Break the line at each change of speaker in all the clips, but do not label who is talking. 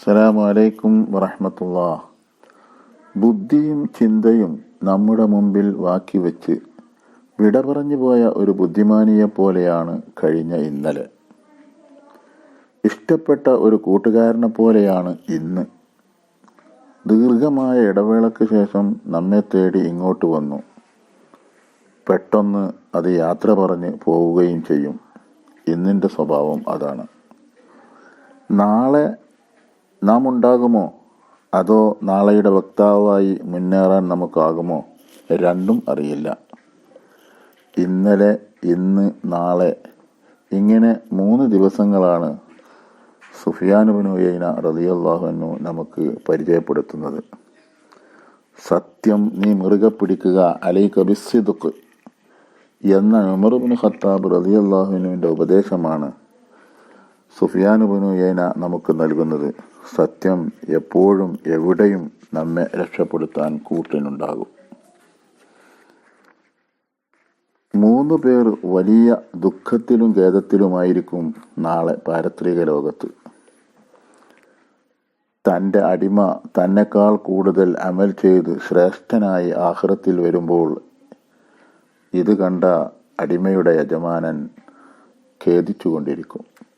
അസ്സലാമു അലൈക്കും വറഹമത്തുള്ള ബുദ്ധിയും ചിന്തയും നമ്മുടെ മുമ്പിൽ വാക്കി വെച്ച് വിട പറഞ്ഞു പോയ ഒരു ബുദ്ധിമാനിയെ പോലെയാണ് കഴിഞ്ഞ ഇന്നലെ. ഇഷ്ടപ്പെട്ട ഒരു കൂട്ടുകാരനെ പോലെയാണ് ഇന്ന്. ദീർഘമായ ഇടവേളയ്ക്ക് ശേഷം നമ്മെ തേടി ഇങ്ങോട്ട് വന്നു. പെട്ടെന്ന് അത് യാത്ര പറഞ്ഞ് പോവുകയും ചെയ്യും. ഇന്നിന്റെ സ്വഭാവം അതാണ്. നാളെ നാം ഉണ്ടാകുമോ അതോ നാളെയുടെ വക്താവായി മുന്നേറാൻ നമുക്കാകുമോ? രണ്ടും അറിയില്ല. ഇന്നലെ ഇന്ന് നാളെ ഇങ്ങനെ മൂന്ന് ദിവസങ്ങളാണ് സുഫിയാനുബിനുയൈന റതിയല്ലാഹുനു നമുക്ക് പരിചയപ്പെടുത്തുന്നത്. സത്യം നീ മുറുകെ പിടിക്കുക അലൈ കബിസിദുക്ക് എന്ന ഉമർബിൻ ഖത്താബ് റതിയല്ലാഹുനുവിന്റെ ഉപദേശമാണ്. സുഫിയാനുബിനുയൈന നമുക്ക് നൽകുന്നത് സത്യം എപ്പോഴും എവിടെയും നമ്മെ രക്ഷപ്പെടുത്താൻ കൂട്ടിനുണ്ടാകും. മൂന്ന് പേർ വലിയ ദുഃഖത്തിലും ഖേദത്തിലുമായിരിക്കും നാളെ പാരത്രിക ലോകത്ത്. തന്റെ അടിമ തന്നെക്കാൾ കൂടുതൽ അമൽ ചെയ്ത് ശ്രേഷ്ഠനായി ആഹ്റത്തിൽ വരുമ്പോൾ ഇത് കണ്ട അടിമയുടെ യജമാനൻ ഖേദിച്ചുകൊണ്ടിരിക്കും.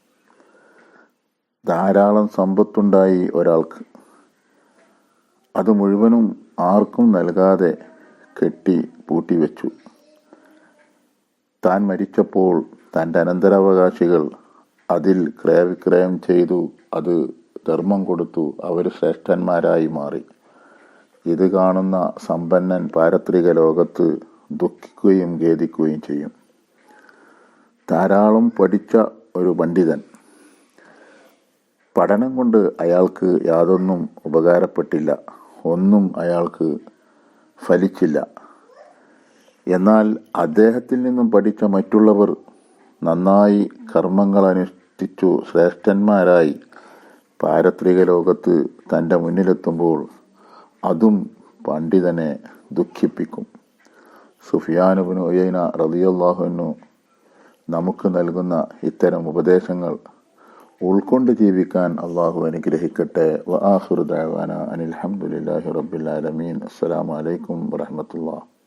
ധാരാളം സമ്പത്തുണ്ടായി ഒരാൾക്ക്. അത് മുഴുവനും ആർക്കും നൽകാതെ കെട്ടി പൂട്ടിവെച്ചു താൻ മരിച്ചപ്പോൾ തന്റെ അനന്തരാവകാശികൾ അതിൽ ക്രയവിക്രയം ചെയ്തു അത് ധർമ്മം കൊടുത്തു അവർ ശ്രേഷ്ഠന്മാരായി മാറി. ഇത് കാണുന്ന സമ്പന്നൻ പാരത്രിക ലോകത്ത് ദുഃഖിക്കുകയും ഖേദിക്കുകയും ചെയ്യും. ധാരാളം പഠിച്ച ഒരു പണ്ഡിതൻ പഠനം കൊണ്ട് അയാൾക്ക് യാതൊന്നും ഉപകാരപ്പെട്ടില്ല. ഒന്നും അയാൾക്ക് ഫലിച്ചില്ല. എന്നാൽ അദ്ദേഹത്തിൽ നിന്നും പഠിച്ച മറ്റുള്ളവർ നന്നായി കർമ്മങ്ങൾ അനുഷ്ഠിച്ചു ശ്രേഷ്ഠന്മാരായി പാരത്രിക ലോകത്ത് തന്റെ മുന്നിലെത്തുമ്പോൾ അതും പണ്ഡിതനെ ദുഃഖിപ്പിക്കും. സുഫിയാനുബിന് ഒയ്യന റതിയല്ലാഹുനു നമുക്ക് നൽകുന്ന ഇത്തരം ഉപദേശങ്ങൾ ഉൾക്കൊണ്ട് ജീവിക്കാൻ അള്ളാഹു അനുഗ്രഹിക്കട്ടെ. വ ആഖിറു ദഅവാന അനിൽ ഹംദുലില്ലാഹി റബ്ബിൽ ആലമീൻ. അസ്സലാമു അലൈക്കും വറഹ്മത്തുള്ളാഹി.